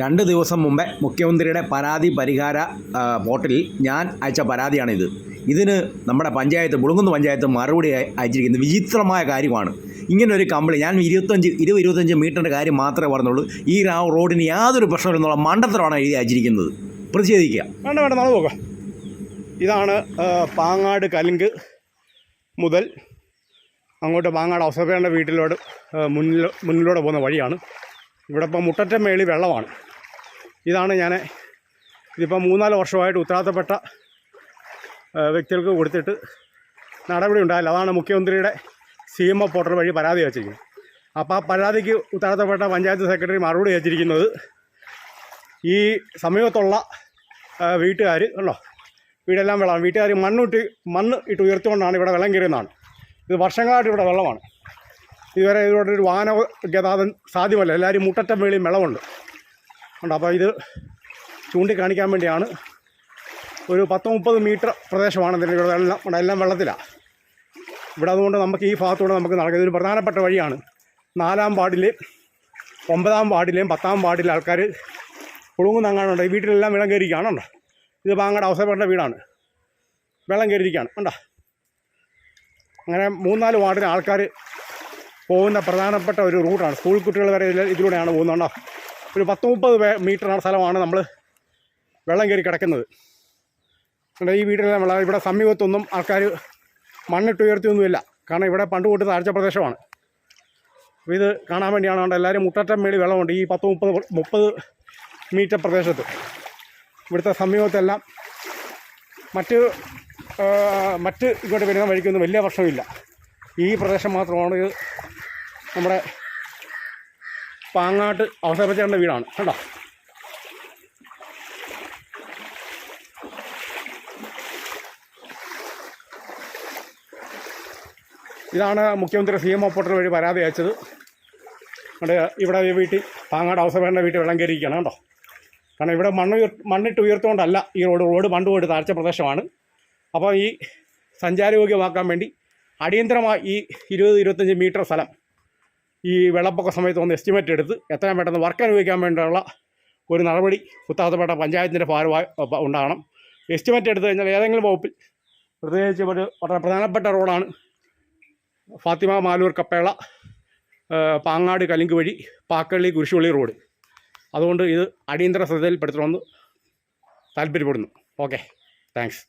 രണ്ട് ദിവസം മുമ്പേ മുഖ്യമന്ത്രിയുടെ പരാതി പരിഹാര പോർട്ടലിൽ ഞാൻ അയച്ച പരാതിയാണിത്. ഇതിന് നമ്മുടെ പഞ്ചായത്ത് മുളുങ്കുന്ന് പഞ്ചായത്ത് മറുപടി അയ- അയച്ചിരിക്കുന്നത് വിചിത്രമായ കാര്യമാണ്. ഇങ്ങനെ ഒരു കമ്പിളി ഞാൻ ഇരുപത്തഞ്ച് ഇരുപത് ഇരുപത്തഞ്ച് മീറ്ററിന്റെ കാര്യം മാത്രമേ പറഞ്ഞുള്ളൂ. ഈ റോഡിന് യാതൊരു പ്രശ്നമില്ലെന്നുള്ള മണ്ടത്തരമാണ് എഴുതി അയച്ചിരിക്കുന്നത്. പ്രതിഷേധിക്കുക. വേണ്ട വേണ്ട നാളെ നോക്കാം ഇതാണ് പാങ്ങാട് കലുങ്ക് മുതൽ അങ്ങോട്ട് പാങ്ങാട് അവസരപ്പേണ്ട വീട്ടിലോട്ട് മുന്നിൽ മുന്നിലൂടെ പോകുന്ന വഴിയാണ്. ഇവിടെ ഇപ്പോൾ മുട്ടറ്റ മേളി വെള്ളമാണ്. ഇതാണ് ഞാൻ ഇതിപ്പോൾ മൂന്നാൽ വർഷമായിട്ട് ഉത്തരവാദിത്തപ്പെട്ട വ്യക്തികൾക്ക് കൊടുത്തിട്ട് നടപടി ഉണ്ടായില്ല. അതാണ് മുഖ്യമന്ത്രിയുടെ സി എം ഒ പോർട്ടൽ വഴി പരാതി വെച്ചിരിക്കുന്നത്. അപ്പോൾ ആ പരാതിക്ക് ഉത്തരവാദിത്തപ്പെട്ട പഞ്ചായത്ത് സെക്രട്ടറി മറുപടി വെച്ചിരിക്കുന്നത് ഈ സമീപത്തുള്ള വീട്ടുകാർ ഉണ്ടോ വീടെല്ലാം വെള്ളമാണ്. വീട്ടുകാർ മണ്ണിട്ട് മണ്ണ് ഇട്ട് ഉയർത്തുകൊണ്ടാണ് ഇവിടെ വെള്ളം കയറിയെന്നാണ് ഇത് വർഷങ്ങളായിട്ട് ഇവിടെ വെള്ളമാണ്. ഇതുവരെ ഇതിലൂടെ ഒരു വാഹന ഗതാഗതം സാധ്യമല്ല. എല്ലാവരും മുട്ടറ്റം വേളിയും വെള്ളമുണ്ട്. ഉണ്ട് അപ്പോൾ ഇത് ചൂണ്ടിക്കാണിക്കാൻ വേണ്ടിയാണ്. ഒരു പത്ത് മുപ്പത് മീറ്റർ പ്രദേശമാണ് ഇതിന്റെ ഇവിടെ വെള്ളം. ഇവിടെ എല്ലാം വെള്ളത്തിലാണ് ഇവിടെ അതുകൊണ്ട് നമുക്ക് ഈ ഭാഗത്തൂടെ നമുക്ക് നടക്കുക ഇതൊരു പ്രധാനപ്പെട്ട വഴിയാണ്. നാലാം വാർഡിലെയും ഒമ്പതാം വാർഡിലെയും പത്താം വാർഡിലെ ആൾക്കാർ കുളുങ്ങുന്നങ്ങാനുണ്ട് ഈ വീട്ടിലെല്ലാം വെള്ളം കയറിയിരിക്കുകയാണ്. ഉണ്ടോ ഇത് പാങ്ങയുടെ അവസരപ്പെട്ട വീടാണ്. വെള്ളം കയറിയിരിക്കുകയാണ്. ഉണ്ടോ അങ്ങനെ മൂന്നാൽ വാർഡിലെ ആൾക്കാർ പോകുന്ന പ്രധാനപ്പെട്ട ഒരു റൂട്ടാണ്. സ്കൂൾ കുട്ടികൾ വരെ ഇതിലൂടെയാണ് പോകുന്നത് ഒരു പത്ത് മുപ്പത് മീറ്റർ സ്ഥലമാണ് നമ്മൾ വെള്ളം കയറി കിടക്കുന്നത്. ഈ വീട്ടിലെ വെള്ളം ഇവിടെ സമീപത്തൊന്നും ആൾക്കാർ മണ്ണിട്ട് ഉയർത്തിയൊന്നുമില്ല. കാരണം ഇവിടെ പണ്ട് തൊട്ട് താഴ്ച പ്രദേശമാണ്. ഇത് കാണാൻ വേണ്ടിയാണ് എല്ലാവരും മുട്ടറ്റം മേളി വെള്ളമുണ്ട്. ഈ പത്ത് മുപ്പത് മുപ്പത് മീറ്റർ പ്രദേശത്ത്. ഇവിടുത്തെ സമീപത്തെല്ലാം മറ്റ് മറ്റ് ഇങ്ങോട്ട് വരുന്ന വഴിക്കൊന്നും വലിയ പ്രശ്നമില്ല ഈ പ്രദേശം മാത്രമാണ് നമ്മുടെ പാങ്ങാട്ട് അവസാനിപ്പിച്ചേണ്ട വീടാണ്. കണ്ടോ? ഇതാണ് മുഖ്യമന്ത്രി സി എം ഒ പോർട്ടൽ വഴി പരാതി അയച്ചത്. അവിടെ ഇവിടെ വീട്ടിൽ പാങ്ങാട് അവസരപ്പെടേണ്ട വീട്ടിൽ വെള്ളം കയറിയിരിക്കുകയാണ്. കേട്ടോ കാരണം ഇവിടെ മണ്ണ് മണ്ണിട്ട് ഉയർത്തുകൊണ്ടല്ല ഈ റോഡ്. റോഡ് പണ്ട് പോയിട്ട് താഴ്ച പ്രദേശമാണ്. അപ്പോൾ ഈ സഞ്ചാരയോഗ്യമാക്കാൻ വേണ്ടി അടിയന്തരമായി ഈ ഇരുപത് ഇരുപത്തഞ്ച് മീറ്റർ സ്ഥലം ഈ വെള്ളപ്പൊക്ക സമയത്ത് ഒന്ന് എസ്റ്റിമേറ്റ് എടുത്ത് എത്രയും പെട്ടെന്ന് വർക്ക് അനുഭവിക്കാൻ വേണ്ടിയുള്ള ഒരു നടപടി ഉത്തരവാദിത്തപ്പെട്ട പഞ്ചായത്തിന്റെ ഭാരമായി ഉണ്ടാകണം എസ്റ്റിമേറ്റ് എടുത്തു കഴിഞ്ഞാൽ ഏതെങ്കിലും വകുപ്പിൽ പ്രത്യേകിച്ച് ഒരു വളരെ പ്രധാനപ്പെട്ട റോഡാണ് ഫാത്തിമ മാലൂർ കപ്പേള പാങ്ങാട് കലിങ്ക് വഴി പാക്കള്ളി കുരിശുപള്ളി റോഡ്. അതുകൊണ്ട് ഇത് അടിയന്തര ശ്രദ്ധയിൽപ്പെടുത്തണമെന്ന് താല്പര്യപ്പെടുന്നു. Okay thanks